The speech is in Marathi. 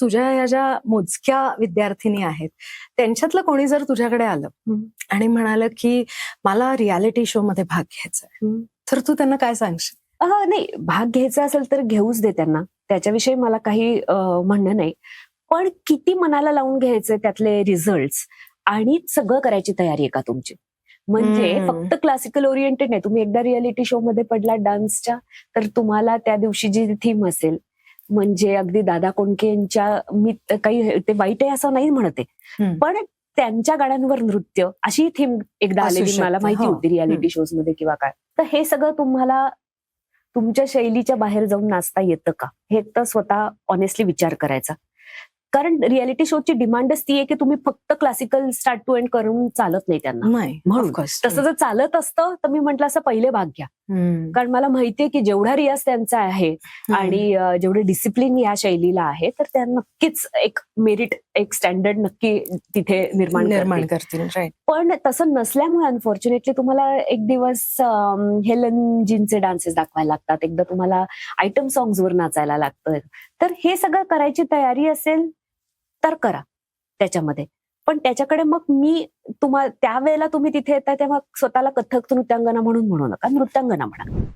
तुझ्या या ज्या मोजक्या विद्यार्थिनी आहेत त्यांच्यातलं कोणी जर तुझ्याकडे आलं. आणि म्हणालं की मला रियालिटी शो मध्ये भाग घ्यायचा. तर तू त्यांना काय सांगशील नाही भाग घ्यायचा असेल तर घेऊच दे त्यांना त्याच्याविषयी मला काही म्हणणं नाही पण किती मनाला लावून घ्यायचे त्यातले रिझल्ट आणि सगळं करायची तयारी आहे का तुमची म्हणजे. फक्त क्लासिकल ओरिएंटेड नाही तुम्ही एकदा रियालिटी शो मध्ये पडला डान्सच्या तर तुम्हाला त्या दिवशी जी थीम असेल म्हणजे अगदी दादा कोंडके यांच्या मी काही ते वाईट आहे असं नाही म्हणते. पण त्यांच्या गाण्यांवर नृत्य अशी थीम एकदा आलेली मला माहिती हो. होती रियालिटी शोजमध्ये किंवा काय तर हे सगळं तुम्हाला तुमच्या शैलीच्या बाहेर जाऊन नाचता येतं का हे तर स्वतः ऑनेस्टली विचार करायचा कारण रियालिटी शोची डिमांडच ती आहे की तुम्ही फक्त क्लासिकल स्टार्ट टू एंड करून चालत नाही त्यांना म्हणून. तसं जर चालत असतं तर मी म्हंटल असं पहिले भाग घ्या. कारण मला माहितीये की जेवढा रियाज त्यांचा आहे आणि जेवढे डिसिप्लिन या शैलीला आहे तर त्या नक्कीच एक मेरिट एक स्टँडर्ड नक्की तिथे निर्माण निर्माण करतील. पण तसं नसल्यामुळे अनफॉर्च्युनेटली तुम्हाला एक दिवस अं, हेलन जीनचे डान्सेस दाखवायला लागतात. एकदा तुम्हाला आयटम सॉंग्स वर नाचायला लागतं. तर हे सगळं करायची तयारी असेल तर करा त्याच्यामध्ये. पण त्याच्याकडे मग मी तुम्हाला त्यावेळेला तुम्ही तिथे येता तेव्हा स्वतःला कथक नृत्यांगना म्हणून म्हणू नका. नृत्यांगना म्हणा.